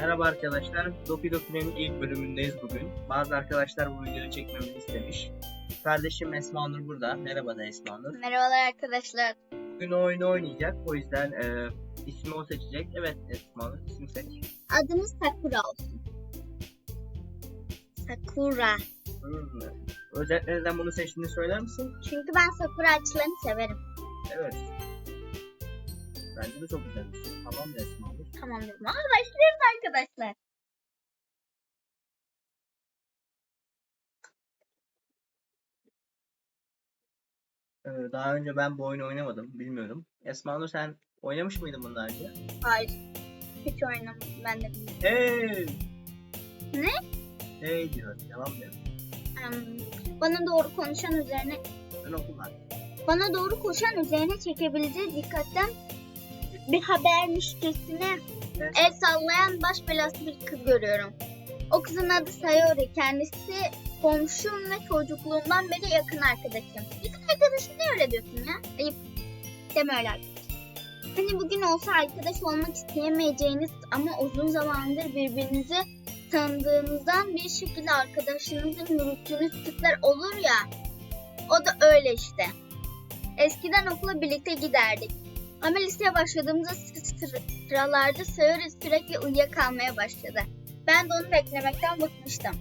Merhaba arkadaşlar. Doki Doki'nin ilk bölümündeyiz bugün. Bazı arkadaşlar bu videoyu çekmemizi istemiş. Kardeşim Esma Nur burada. Merhaba da Esma Nur. Merhabalar arkadaşlar. Bugün o oyunu oynayacak. O yüzden e, ismi o seçecek. Evet Esma Nur ismi seç. Adımız Sakura olsun. Sakura. Hmm. Özellikle neden bunu seçtiğini söyler misin? Çünkü ben Sakura ağaçlarını severim. Evet. Bence de çok güzelmiş. Tamam da Esma Nur. Tamam dedim ama başlıyoruz arkadaşlar. Ee, daha önce ben bu oyunu oynamadım. Bilmiyorum. Esma Nur sen oynamış mıydın bundan önce? Hayır. Hiç oynamadım ben de bilmiyorum. Hey! Ne? Hey diyor. Devam diyor. Hmm, Bana doğru konuşan üzerine Ben okumam. bana doğru koşan üzerine çekebileceği dikkatten bir habermişçesine el sallayan baş belası bir kız görüyorum. O kızın adı Sayori. Kendisi komşum ve çocukluğumdan beri yakın arkadaşım. Yakın arkadaşım ne öyle diyorsun ya? Ayıp. Deme öyle. Hani bugün olsa arkadaş olmak isteyemeyeceğiniz ama uzun zamandır birbirinizi tanıdığınızdan bir şekilde arkadaşınızın yürüttüğünüz tipler olur ya. O da öyle işte. Eskiden okula birlikte giderdik. Ama liseye başladığımızda sı- sıralarda Sayori sürekli uyuyakalmaya başladı. Ben de onu beklemekten bıkmıştım.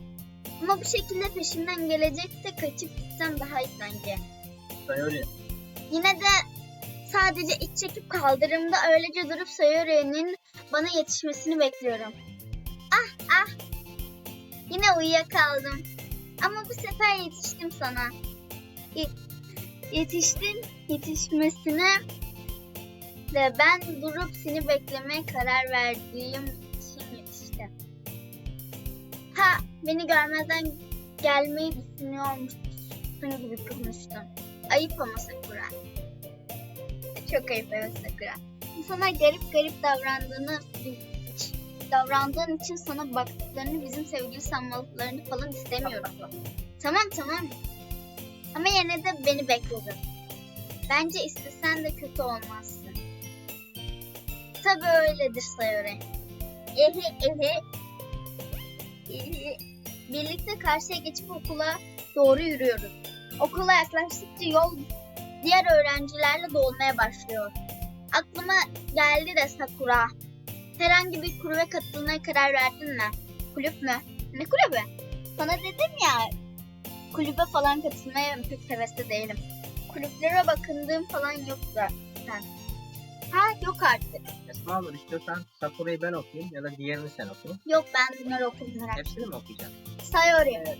Ama bir şekilde peşimden gelecekse kaçıp gitsem daha iyi sanki. Sayori. Yine de sadece iç çekip kaldırımda öylece durup Sayori'nin bana yetişmesini bekliyorum. Ah ah! Yine uyuyakaldım. Ama bu sefer yetiştim sana. Y- yetiştin, yetişmesine ve ben durup seni beklemeye karar verdiğim için yetiştim. Ha, beni görmezden gelmeyi düşünüyormuşsun gibi konuştun. Ayıp ama Sakura. Çok ayıp evet Sakura. Sana garip garip davrandığını davrandığın için sana baktıklarını bizim sevgili sanmalıklarını falan istemiyorum. Tamam tamam. Ama yine de beni bekledin. Bence istesen de kötü olmazsın. Tabii öyledir Sayori. Ehe ehe. Ehe. Birlikte karşıya geçip okula doğru yürüyoruz. Okula yaklaştıkça yol diğer öğrencilerle dolmaya başlıyor. Aklıma geldi de Sakura. Herhangi bir kulübe katılmaya karar verdin mi? Kulüp mü? Ne kulübü? Sana dedim ya kulübe falan katılmaya pek hevesli değilim. Kulüplere bakındığım falan yok zaten. Ha yok artık. Esma Nur istiyorsan Sakura'yı ben okuyayım ya da diğerini sen oku. Yok ben bunları okudum etme. Hepsini mi okuyacaksın? Sayori.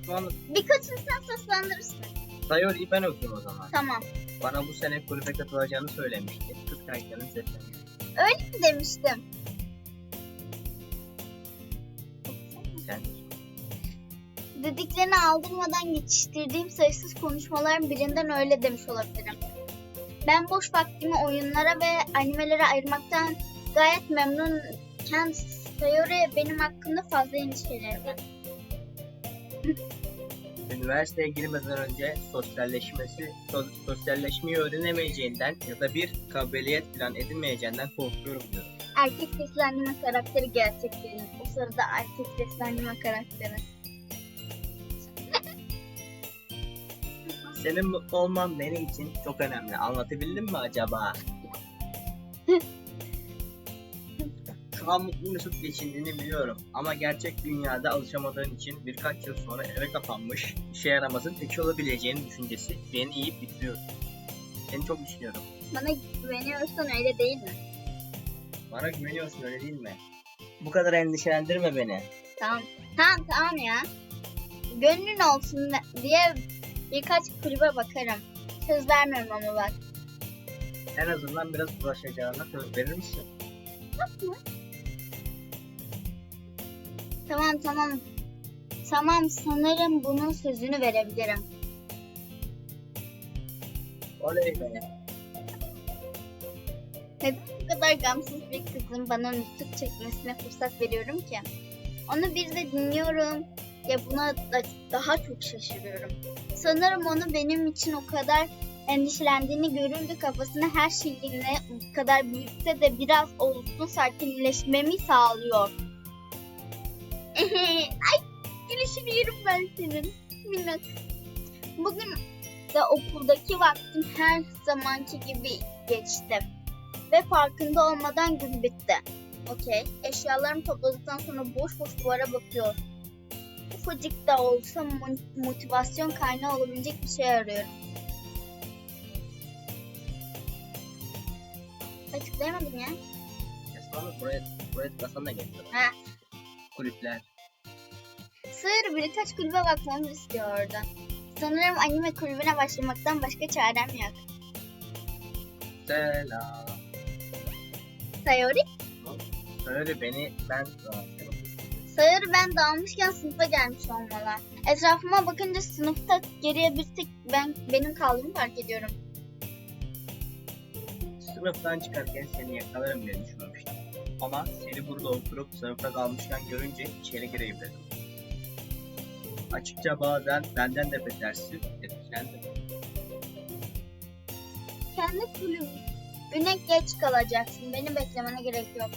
Esma Nur, Birkaçını sen seslendirirsin. Sayori'yi ben okuyayım o zaman. Tamam. Bana bu sene kulübe katılacağını söylemişti. Kız karakterini sesleniyor. Öyle mi demiştim? Sen Dediklerini aldırmadan yetiştirdiğim sayısız konuşmaların birinden öyle demiş olabilirim. Ben boş vaktimi oyunlara ve animelere ayırmaktan gayet memnunken Sayori benim hakkında fazla endişelerim var. üniversiteye girmeden önce sosyalleşmesi, so- sosyalleşmeyi öğrenemeyeceğinden ya da bir kabiliyet falan edinmeyeceğinden korkuyorum diyorum. Erkek sesli anime karakteri gerçek değil. O sırada erkek sesli anime karakteri. Senin mutlu olman benim için çok önemli. Anlatabildim mi acaba? Şu an mutlu mesut geçindiğini biliyorum ama gerçek dünyada alışamadığın için birkaç yıl sonra eve kapanmış, işe yaramazın teki olabileceğini düşüncesi beni iyi bitiriyor. Seni çok düşünüyorum. Bana güveniyorsan öyle değil mi? Bana güveniyorsun öyle değil mi? Bu kadar endişelendirme beni. Tamam. Tamam tamam ya. Gönlün olsun diye birkaç kulübe bakarım. Söz vermiyorum ama bak. En azından biraz uğraşacağına söz verir misin? Tamam tamam. Tamam sanırım bunun sözünü verebilirim. Oley be. Neden bu kadar gamsız bir kızın bana nutuk çekmesine fırsat veriyorum ki? Onu bir de dinliyorum ya buna da daha çok şaşırıyorum. Sanırım onu benim için o kadar endişelendiğini görünce kafasını her şeyinle kadar büyütse de biraz olsun sakinleşmemi sağlıyor. Ay gülüşünü yerim ben senin. Minnak. Bugün de okuldaki vaktim her zamanki gibi geçti. Ve farkında olmadan gün bitti. Okey. Eşyalarımı topladıktan sonra boş boş duvara bakıyor. Ufacık da olsa mo- motivasyon kaynağı olabilecek bir şey arıyorum. Açıklayamadım ya. Esma'nın buraya, buraya tıklasan da gelir. Ha. Kulüpler. Sığır birkaç kulübe bakmamı istiyordu. Sanırım anime kulübüne başlamaktan başka çarem yok. Selam. Sayori, Söyle beni ben Sayori ben dağılmışken sınıfa gelmiş olmalı. Etrafıma bakınca sınıfta geriye bir tek ben, benim kaldığımı fark ediyorum. Sınıftan çıkarken seni yakalarım diye düşünmemiştim. Ama seni burada oturup sınıfta kalmışken görünce içeri gireyim dedim. Açıkça bazen benden de betersin etkilendim. Kendi kulübüne geç kalacaksın. Beni beklemene gerek yok.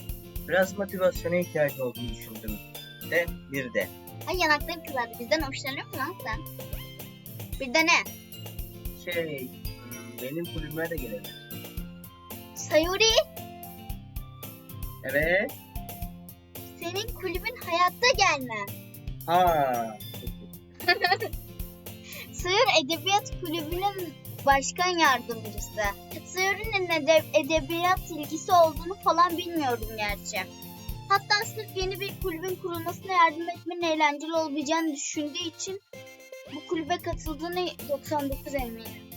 Biraz motivasyona ihtiyacı olduğunu düşündüm. De bir de. Ay yanakları kızardı. Bizden hoşlanıyor musun lan sen? Bir de ne? Şey, benim kulübüme de gelebilir. Sayori, Evet. senin kulübün hayatta gelmez. Ha. Sığır Edebiyat Kulübü'nün başkan yardımcısı. Sığır'ın ede- edebiyat ilgisi olduğunu falan bilmiyordum gerçi. Hatta sırf yeni bir kulübün kurulmasına yardım etmenin eğlenceli olabileceğini düşündüğü için bu kulübe katıldığını 99 eminim.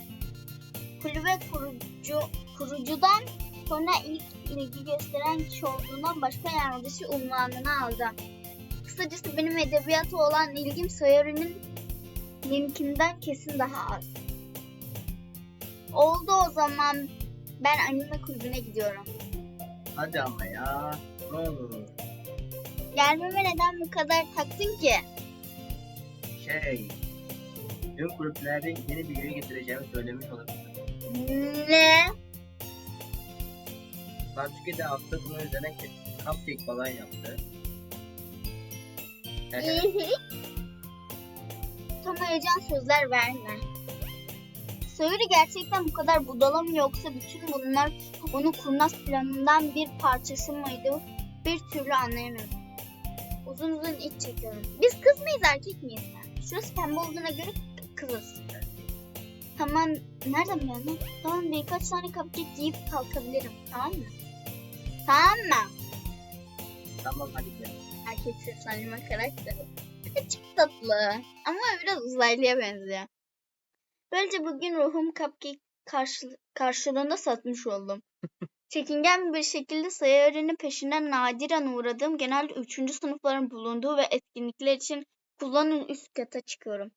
Kulübe kurucu, kurucudan sonra ilk ilgi gösteren kişi olduğundan başkan yardımcısı unvanını aldı. Kısacası benim edebiyata olan ilgim Sayori'nin benimkinden kesin daha az. Oldu o zaman ben anime kulübüne gidiyorum. Hadi ama ya. Olur. Gelmeme neden bu kadar taktın ki? Şey. Dün kulüplerde yeni bir üye getireceğimi söylemiş olabilirim. Ne? Natsuki de hafta bunu üzerine cupcake falan yaptı. Tam heyecan sözler verme. Sayuri gerçekten bu kadar budala mı yoksa bütün bunlar onun kurnaz planından bir parçası mıydı? Bir türlü anlayamıyorum. Uzun uzun iç çekiyorum. Biz kız mıyız erkek miyiz? Şurası pembe olduğuna göre kızız. Tamam, nereden biliyorsun? Tamam birkaç tane cupcake yiyip kalkabilirim. Tamam mı? Tamam mı? Tamam hadi gel. Erkek seslendirme karakteri. Çok tatlı. Ama biraz uzaylıya benziyor. Böylece bugün ruhum cupcake karşı, karşılığında satmış oldum. Çekingen bir şekilde öğrenim peşinden nadiren uğradığım genelde 3. sınıfların bulunduğu ve etkinlikler için kullanın üst kata çıkıyorum.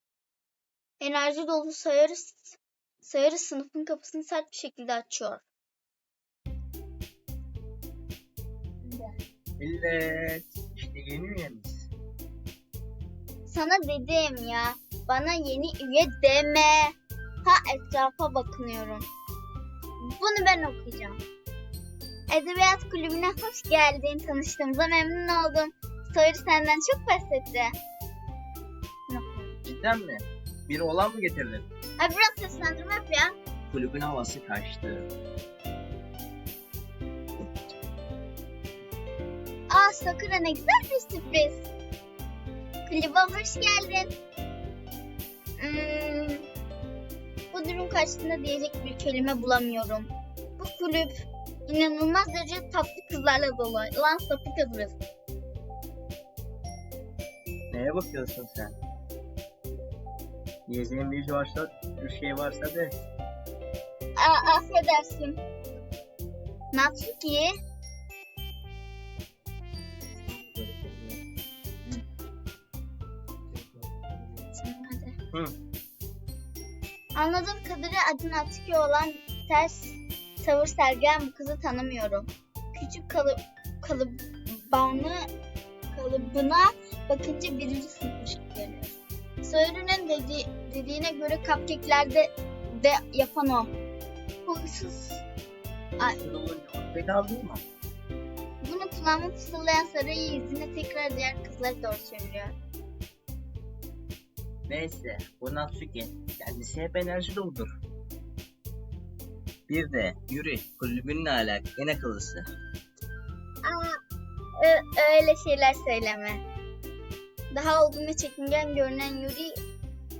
Enerji dolu sayarı, sayarı sınıfın kapısını sert bir şekilde açıyor. Millet. İşte yeni üyemiz. Sana dedim ya. Bana yeni üye deme. Ha etrafa bakınıyorum. Bunu ben okuyacağım. Edebiyat kulübüne hoş geldin. Tanıştığımıza memnun oldum. Sayırı senden çok bahsetti. Cidden mi? Biri olan mı getirdin? Ay biraz seslendirme yap ya. Kulübün havası kaçtı. Aa Sakura ne güzel bir sürpriz. Kulübe hoş geldin. Hmm, bu durum karşısında diyecek bir kelime bulamıyorum. Bu kulüp inanılmaz derece tatlı kızlarla dolu. Lan sapık kızız. Neye bakıyorsun sen? Yiyeceğin bir şey varsa, bir şey varsa de. Aa, affedersin. Natsuki. Hı. Anladığım kadarıyla adı Natsuki olan ters tavır sergilen bu kızı tanımıyorum. Küçük kalıp kalıbını kalıbına bakınca birinci sınıfmış geliyor. Sayırı'nın dedi, dediğine göre cupcake'lerde de yapan o. Huysuz. Ay. Kaldın mı? Bunu kulağıma fısıldayan sarayı yüzüne tekrar diğer kızlara doğru çeviriyor. Neyse, bu Natsuki. Kendisi hep enerji doldur. Bir de Yuri, kulübünün alak en akıllısı. Ö- öyle şeyler söyleme. Daha ve çekingen görünen Yuri,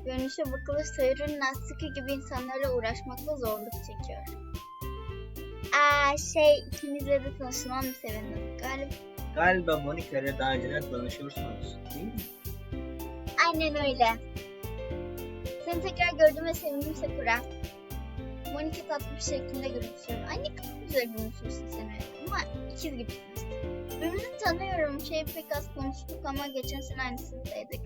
görünüşe bakılır Sayır'ın Natsuki gibi insanlarla uğraşmakta zorluk çekiyor. Aa şey, ikinizle de tanışmam sevindim. Galiba Galiba Monika ile daha önceden tanışıyorsunuz. Değil mi? aynen öyle. Seni tekrar gördüğüme sevindim Sakura. Monika tatlı bir şekilde gülümsüyor. Ay ne kadar güzel gülümsüyorsun sen. Ama ikiz gibisiniz. Birbirimizi tanıyorum. Şey pek az konuştuk ama geçen sene aynı sınıftaydık.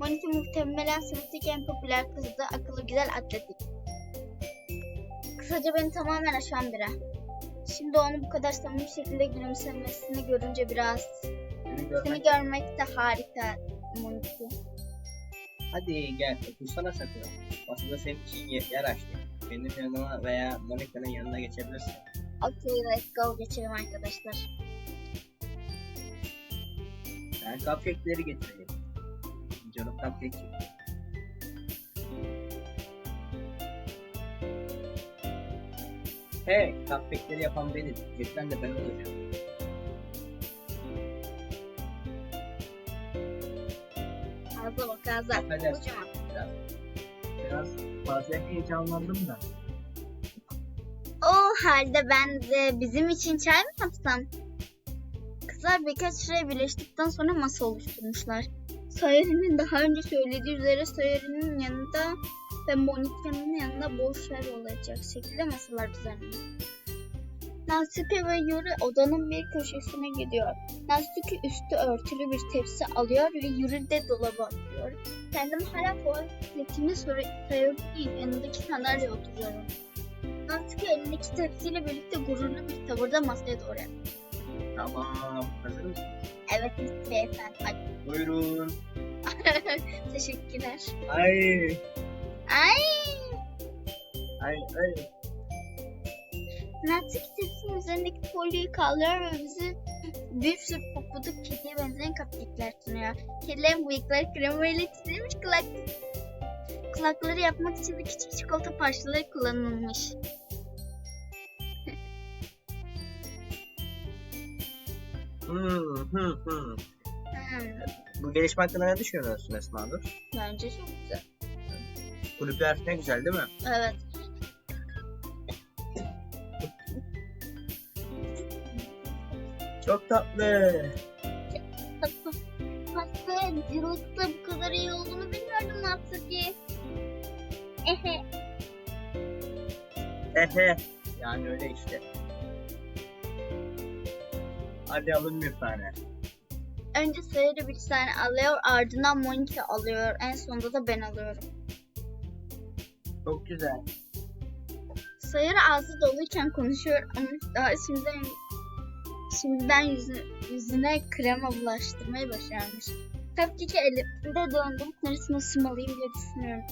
Monika muhtemelen sınıftaki en popüler kızdı. Akıllı, güzel, atletik. Kısaca beni tamamen aşan biri. Şimdi onu bu kadar samimi şekilde gülümsemesini görünce biraz... Seni Seni görmek. görmek de harika Monika. Hadi gel, otursana Sakura. Masada senin için yer, açtık. Benim yanıma veya Monika'nın yanına geçebilirsin. Okey let's go geçelim arkadaşlar. Ben cupcake'leri getireyim. Canım cupcake çekti. Hey, cupcake'leri yapan benim. Cidden de ben olacağım. Bak ağza. Affedersin. Kocaman. Biraz, biraz fazla heyecanlandım da. O halde ben de bizim için çay mı yapsam? Kızlar birkaç süre birleştikten sonra masa oluşturmuşlar. Sayeri'nin daha önce söylediği üzere Sayeri'nin yanında ve Monika'nın yanında boş yer olacak şekilde masalar düzenliyor. Natsuki ve Yuri odanın bir köşesine gidiyor. Natsuki üstü örtülü bir tepsi alıyor ve Yuri de dolaba atıyor. Kendim hala tuvaletimi Sayeri'nin yanındaki sandalyeye oturuyorum. Natsuki elindeki tepsiyle birlikte gururlu bir tavırda masaya doğru yaklaşıyor. Tamam, hazır mısın? Evet beyefendi. Ay, Buyurun. teşekkürler. Ay, Ay! ay, ay. Natsuki tepsinin üzerindeki folyoyu kaldırıyor ve bizi bir sürü popuduk kediye benzeyen cupcake'ler sunuyor. Kedilerin bıyıkları krema ile çizilmiş kulak... kulakları yapmak için de küçük çikolata parçaları kullanılmış. Hmm, hmm, hmm. Hmm, Bu gelişme hakkında ne düşünüyorsun Esma Nur? bence çok güzel. Kulüpler ne güzel değil mi? Evet. Çok tatlı. Pasta yıllıkta bu kadar iyi olduğunu bilmiyordum Natsuki. Ehe. Ehe. Yani öyle işte. Hadi alın bir tane. Önce Sayırı bir tane alıyor, ardından Monika alıyor. En sonunda da ben alıyorum. Çok güzel. Sayırı ağzı doluyken konuşuyor ama daha şimdiden şimdiden yüzü, yüzüne krema bulaştırmayı başarmış. Cupcake'i elimde döndüm. Neresine ısırmalıyım diye düşünüyorum.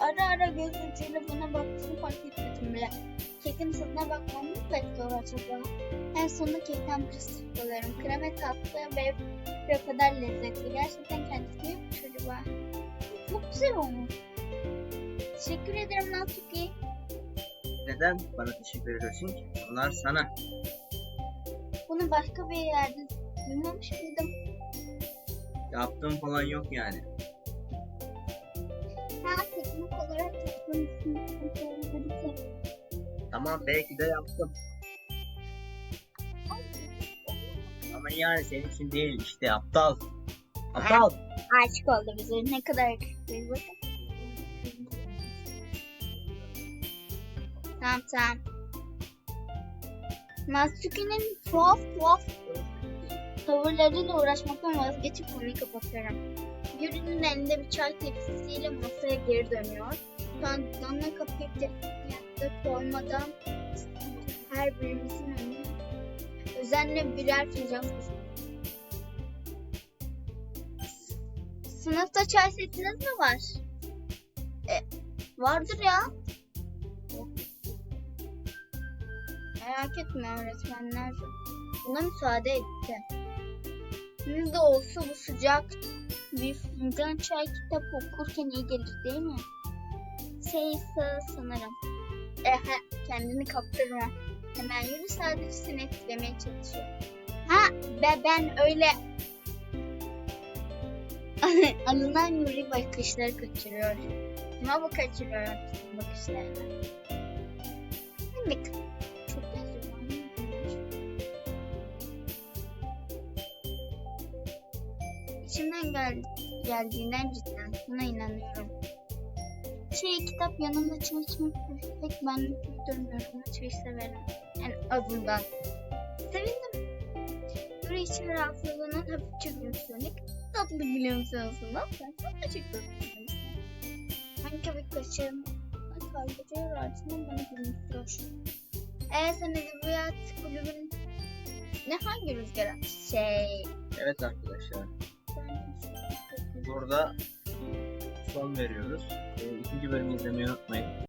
Ara ara göz ucuyla bana baktığını fark etmedim bile. Kekin tadına bakmam mı bekliyor acaba? En sonunda kekten bir ısırık alıyorum. Krema tatlı ve bir o kadar lezzetli. Gerçekten kendisi yapmış acaba? Çok güzel olmuş. Teşekkür ederim Natsuki. Neden bana teşekkür ediyorsun ki? Onlar sana. Bunu başka bir yerde duymamış mıydım? Yaptığım falan yok yani. Ha teknik olarak yapmışsın. Tamam belki de yaptım. Ama yani senin için değil işte aptal. Aptal. Aşık oldu bize. Ne kadar yakışıklıyız bakın. Tamam tamam. Natsuki'nin tuhaf tuhaf tavırlarıyla uğraşmaktan vazgeçip konuyu kapatıyorum. Yuri'nin elinde bir çay tepsisiyle masaya geri dönüyor. Sonra kapıyı tepsiye koymadan her birimizin önüne özenle birer fincan. Sınıfta çay setiniz mi var? E, vardır ya. Merak etme öğretmenler buna müsaade etti. Ne de olsa bu sıcak bir fincan çay kitap okurken iyi gelir değil mi? Şeyse sanırım. Ehe kendini kaptırma. Hemen yürü sadece seni etkilemeye çalışıyor. Ha be ben öyle alınan yürü bakışları kaçırıyor. Ama bu kaçırıyor bakışlarını. Evet. İçimden gel geldiğinden cidden buna inanıyorum. Şey kitap yanımda çay içmek pek ben durmuyorum ama çayı severim. En azından. Sevindim. Yürü için rahatsızlığının hafifçe gülümsemek tatlı gülümsemesinden sen çok teşekkür ederim. Hangi bir kaşığım kaybediyor ardından bana gülümsüyor. Eğer sen edebiyat kulübün ne hangi rüzgar? Şey Evet arkadaşlar. Burada son veriyoruz. Ee, ikinci bölümü izlemeyi unutmayın.